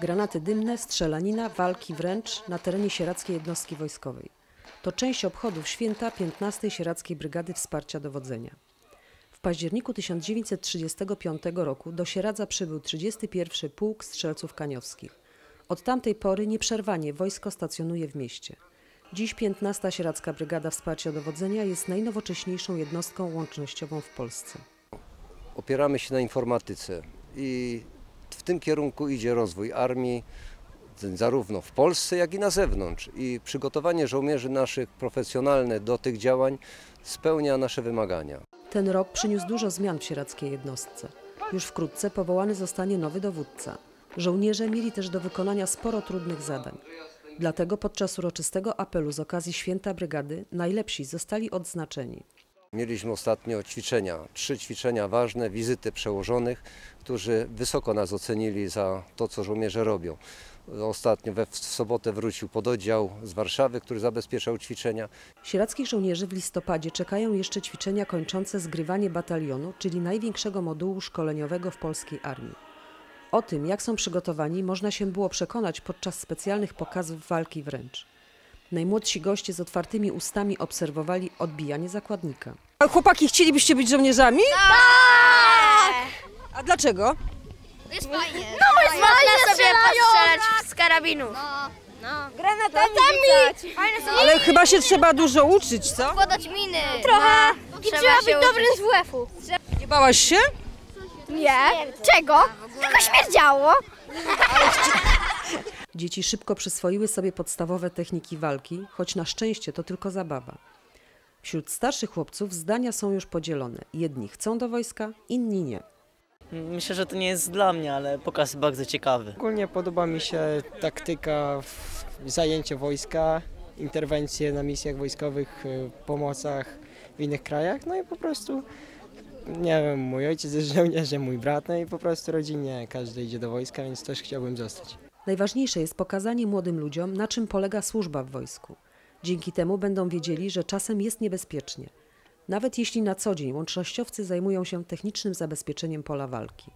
Granaty dymne, strzelanina, walki wręcz na terenie sieradzkiej jednostki wojskowej. To część obchodów święta 15. Sieradzkiej Brygady Wsparcia Dowodzenia. W październiku 1935 roku do Sieradza przybył 31. Pułk Strzelców Kaniowskich. Od tamtej pory nieprzerwanie wojsko stacjonuje w mieście. Dziś 15. Sieradzka Brygada Wsparcia Dowodzenia jest najnowocześniejszą jednostką łącznościową w Polsce. opieramy się na informatyce i w tym kierunku idzie rozwój armii, zarówno w Polsce, jak i na zewnątrz. I przygotowanie żołnierzy naszych profesjonalne do tych działań spełnia nasze wymagania. Ten rok przyniósł dużo zmian w sieradzkiej jednostce. Już wkrótce powołany zostanie nowy dowódca. Żołnierze mieli też do wykonania sporo trudnych zadań. Dlatego podczas uroczystego apelu z okazji Święta Brygady najlepsi zostali odznaczeni. Mieliśmy ostatnio ćwiczenia, trzy ćwiczenia ważne, wizyty przełożonych, którzy wysoko nas ocenili za to, co żołnierze robią. Ostatnio we, w sobotę wrócił pododdział z Warszawy, który zabezpieczał ćwiczenia. Sierackich żołnierzy w listopadzie czekają jeszcze ćwiczenia kończące zgrywanie batalionu, czyli największego modułu szkoleniowego w polskiej armii. O tym, jak są przygotowani, można się było przekonać podczas specjalnych pokazów walki wręcz. Najmłodsi goście z otwartymi ustami obserwowali odbijanie zakładnika. A chłopaki, chcielibyście być żołnierzami? Tak! A dlaczego? Jest fajnie. No fajnie. Można sobie postrzelać z karabinu. Granatami rzucać. Fajne są Ale chyba się trzeba dużo uczyć, co? podać miny. Trochę. I Trzeba być dobrym z WF-u. Nie bałaś się? Nie. Czego? Tylko śmierdziało. Dzieci szybko przyswoiły sobie podstawowe techniki walki, choć na szczęście to tylko zabawa. Wśród starszych chłopców zdania są już podzielone. Jedni chcą do wojska, inni nie. Myślę, że to nie jest dla mnie, ale pokaz bardzo ciekawy. Ogólnie podoba mi się taktyka w zajęcie wojska, interwencje na misjach wojskowych, y, pomocach w innych krajach, no i po prostu, nie wiem, mój ojciec jest żołnierzem, mój brat, no i po prostu rodzinnie każdy idzie do wojska, więc też chciałbym zostać. Najważniejsze jest pokazanie młodym ludziom, na czym polega służba w wojsku. Dzięki temu będą wiedzieli, że czasem jest niebezpiecznie. Nawet jeśli na co dzień łącznościowcy zajmują się technicznym zabezpieczeniem pola walki.